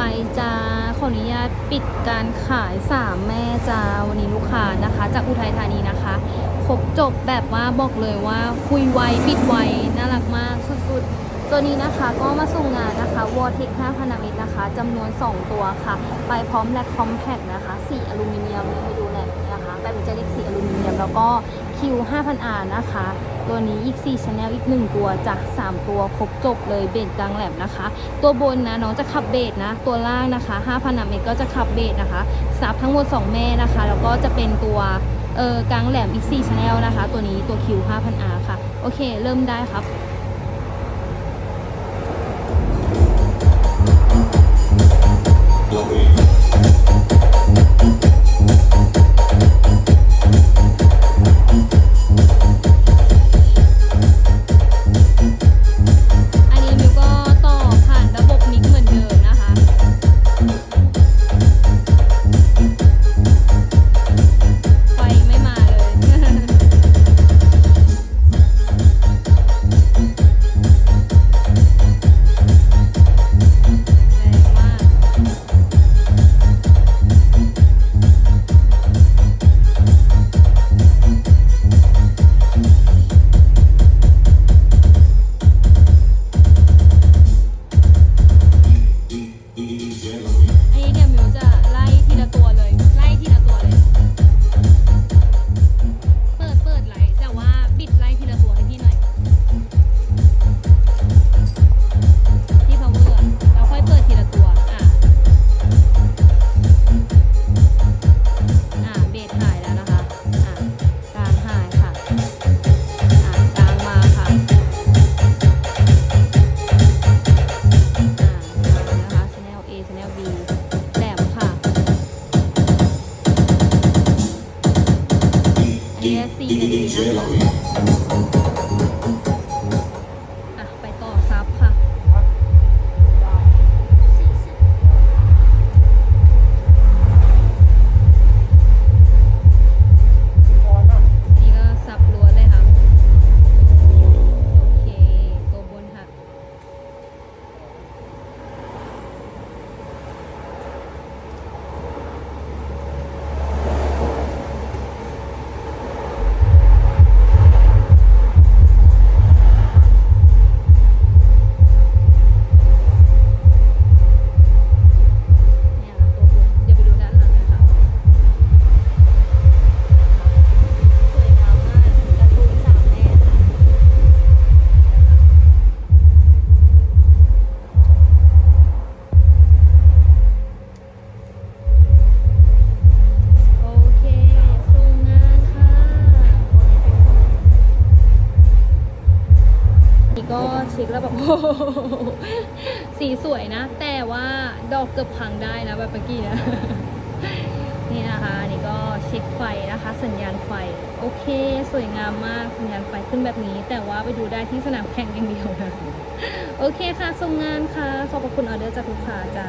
ไปจ้าขออนุญาตปิดการขายสามแม่จ้าวันนี้ลูกค้านะคะ จากอุทัยธานีนะคะครบจบแบบว่าบอกเลยว่าคุยไวปิดไวน่ารักมากสุดๆ ตัวนี้นะคะก็มาส่งงานนะคะวอร์เทค5พันธมิตรนะคะจำนวน 2 ตัวค่ะ ไปพร้อมแลกคอมแพคนะคะสีอลูมิเนียมนี่ดูแลนะคะแบบจะเล็กสีอลูมิเนียม แล้วก็คิว 5,000 r นะคะ ตัวนี้อีก4 Channel อีก 1 ตัวจาก 3 ตัวครบจบเลยเบสกลางแหลมนะคะ ตัวบนนะน้องจะขับเบสนะ ตัวล่างนะคะ5,000เมตรก็จะขับเบสนะคะซับทั้งหมด 2 แม่นะคะ แล้วก็จะเป็นตัวเออกลางแหลมอีก4 Channel นะคะ ตัวนี้ตัวคิว5,000 r ค่ะ โอเค เริ่มได้ครับ A channel B แหลมค่ะอันนี้สี่นาทีนะคะอะ กแล้วแบบโอ้โหสีสวยนะ แต่ว่าดอกเกือบพังได้นะแบบเมื่อกี้นะนี่นะคะนี่ก็เช็คไฟนะคะ สัญญาณไฟ โอเค สวยงามมากสัญญาณไฟขึ้นแบบนี้ แต่ว่าไปดูได้ที่สนามแข่งอย่างเดียวนะ โอเคค่ะส่งงานค่ะ ขอบพระคุณออเดอร์จากลูกค้าจ้า